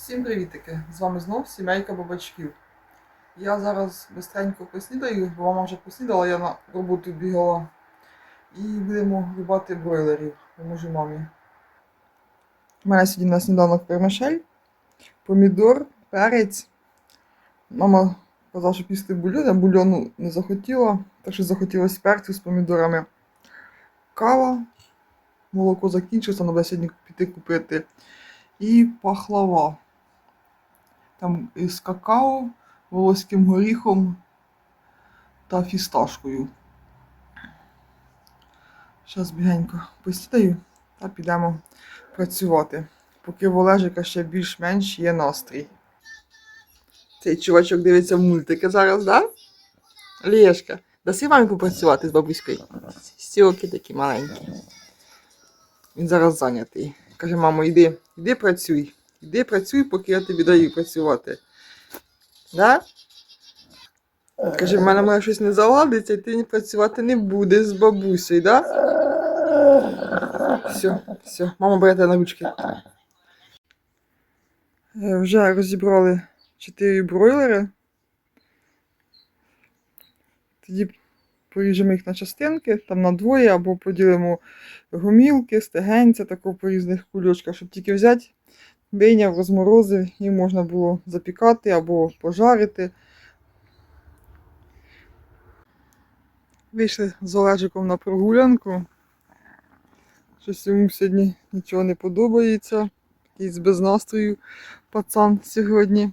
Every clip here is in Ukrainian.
Всім привітики! З вами знов сімейка бабачків. Я зараз бистренько поснідаю, бо мама вже поснідала, я на роботу бігала. І будемо рубати бройлерів. Поможу мамі. У мене сьогодні на сніданок вермишель, помідор, перець. Мама казала, що пісти бульон, я бульону не захотіла, так що захотілося перцю з помідорами. Кава, молоко закінчилося, треба сьогодні піти купити. І пахлава. Там із какао, волоським горіхом та фісташкою. Зараз бігенько поснідаю та підемо працювати. Поки в Олежика ще більш-менш є настрій. Цей чувачок дивиться мультики зараз, да? Лєшка, даси мамі попрацювати з бабуською? Стілки такі маленькі. Він зараз зайнятий. Каже, мамо, йди, йди працюй. Йди працюй, поки я тобі даю працювати. Да? Каже, в мене може щось не заладиться, і ти працювати не будеш з бабусею, да? Все, все, мама бере на ручки. Е, Вже розібрали чотири бройлери. Тоді поріжемо їх на частинки, там на двоє, або поділимо гомілки, стегенця, тако по різних кульочках, щоб тільки взяти, вийняв, розморозив, і можна було запікати або пожарити. Вийшли з Олежиком на прогулянку. Щось йому сьогодні нічого не подобається. Якийсь без настрою пацан сьогодні.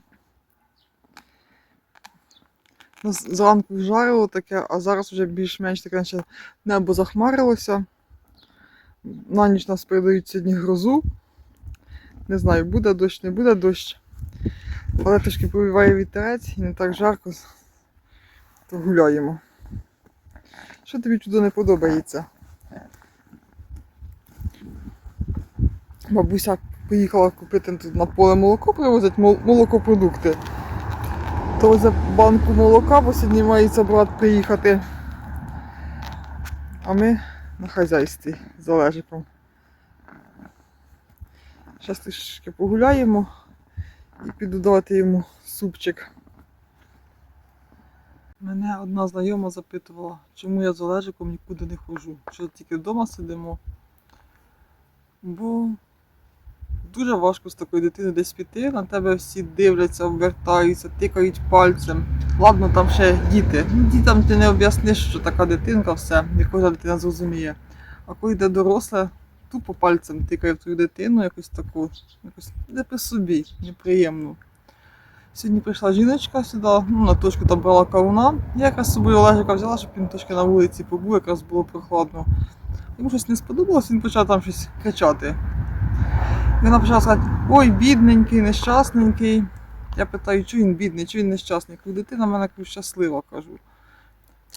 Нас зранку жарило таке, а зараз вже більш-менш таке небо захмарилося. На ніч нас передають сьогодні грозу. Не знаю, буде дощ, не буде дощ. Але трішки повіває вітерець і не так жарко, то гуляємо. Що тобі чудо не подобається? Бабуся поїхала купити тут на поле молоко, привозять мол- молокопродукти. То за банку молока, бо сьогодні мається брат приїхати. А ми на хазяйстві з Олежиком. Зараз трішки погуляємо і піду давати йому супчик. Мене одна знайома запитувала, чому я з Олежиком нікуди не ходжу, що тільки вдома сидимо. Бо дуже важко з такою дитиною десь піти, на тебе всі дивляться, обвертаються, тикають пальцем. Ладно, там ще діти. Ну, дітям ти не об'ясниш, що така дитинка, все, не кожна дитина зрозуміє. А коли йде доросле, тупо пальцем тикає в твою дитину, якось таку, якось не при собі, неприємно. Сьогодні прийшла жіночка сюди, ну, на точку там брала кавуна. Я якраз з собою Олежика взяла, щоб він трошки на вулиці побув, якраз було прохладно. Йому щось не сподобалось, він почав там щось кричати. Вона почала сказати, ой, бідненький, нещасненький. Я питаю, чи він бідний, чи він нещасний. Кажу, дитина в мене щаслива, кажу.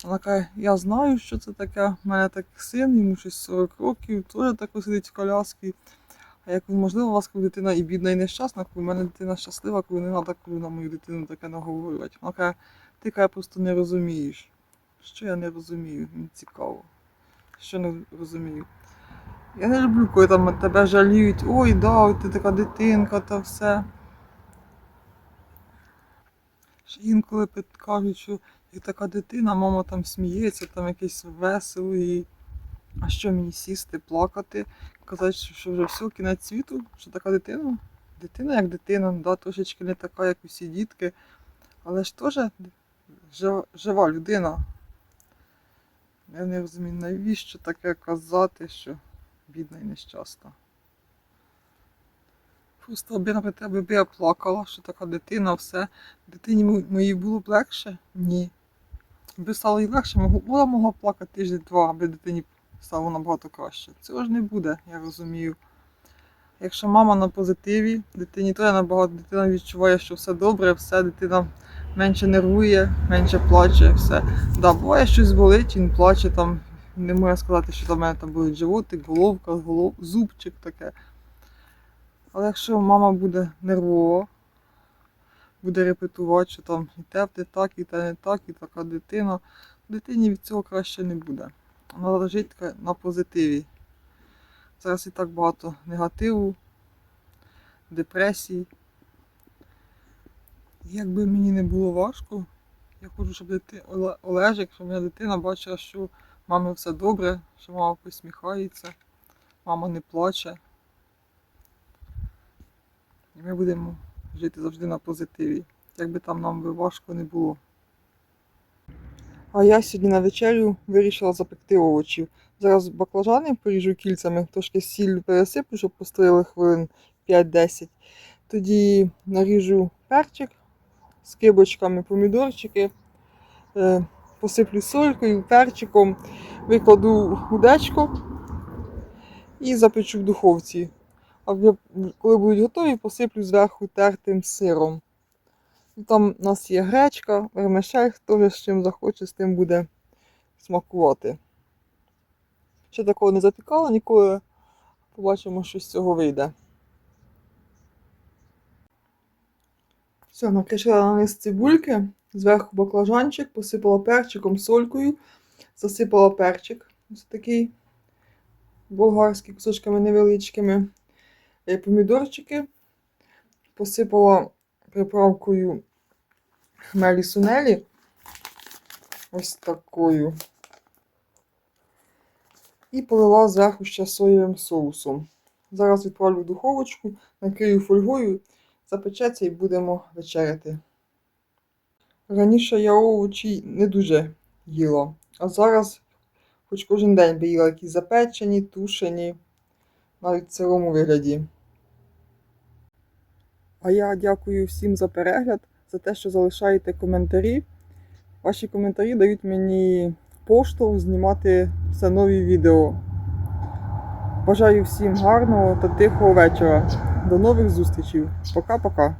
Вона каже, я знаю, що це таке. У мене так син, йому щось 40 років, теж так сидить в коляскі. А як можливо, у вас коли дитина і бідна, і нещасна, коли в мене дитина щаслива, коли не треба коли на мою дитину таке наговорювати. Вона каже, ти каже, просто не розумієш. Що я не розумію? Мені цікаво. Що не розумію? Я не люблю, коли там тебе жаліють, ой, да, ти така дитинка та все. Ще інколи кажуть, що як така дитина, мама там сміється, там якесь весело і. А що мені сісти, плакати, казати, що вже все, кінець світу, що така дитина? Дитина як дитина, да, трошечки не така, як усі дітки, але ж теж жива, людина. Я не розумію, навіщо таке казати, що бідна і нещасна. Просто аби на тебе я плакала, що така дитина, все. Дитині моїй було б легше? Ні. Аби стало могло- вона могла плакати тиждень-два, аби дитині стало набагато краще. Цього ж не буде, я розумію. Якщо мама на позитиві, дитині то набагато дитина відчуває, що все добре, все, дитина менше нервує, менше плаче, все. Да, буває щось болить, він плаче там. Не можу сказати, що там мене там болить животик, головка, голов, зубчик таке. Але якщо мама буде нервова, буде репетувати, що там і те не так, і те не так, і така дитина, дитині від цього краще не буде. Вона лежить на позитиві. Зараз і так багато негативу, депресії. Якби мені не було важко, я хочу, щоб дити... Оле- Олежик, щоб моя дитина бачила, що в мами все добре, що мама посміхається, мама не плаче. І ми будемо жити завжди на позитиві, як би там нам важко не було. А я сьогодні на вечерю вирішила запекти овочів. Зараз баклажани поріжу кільцями, трошки сіль пересиплю, щоб постояли хвилин 5-10. Тоді наріжу перчик з кибочками, помідорчики, е, посиплю солькою, перчиком, викладу у і запечу в духовці. А вже коли будуть готові, посиплю зверху тертим сиром. Там у нас є гречка, вермишель, хто вже з чим захоче, з тим буде смакувати. Ще такого не запікала ніколи. Побачимо, що з цього вийде. Все, накришила на низ цибульки, зверху баклажанчик, посипала перчиком, солькою, засипала перчик. Ось такий болгарський кусочками невеличкими. Е, Помідорчики, посипала приправкою хмелі сунелі. Ось такою. І полила зверху ще соєвим соусом. Зараз відправлю в духовочку, накрию фольгою, запечеться і будемо вечеряти. Раніше я овочі не дуже їла, а зараз хоч кожен день би їла якісь запечені, тушені, навіть в сирому вигляді. А я дякую всім за перегляд, за те, що залишаєте коментарі. Ваші коментарі дають мені поштовх знімати все нові відео. Бажаю всім гарного та тихого вечора. До нових зустрічей. Пока-пока.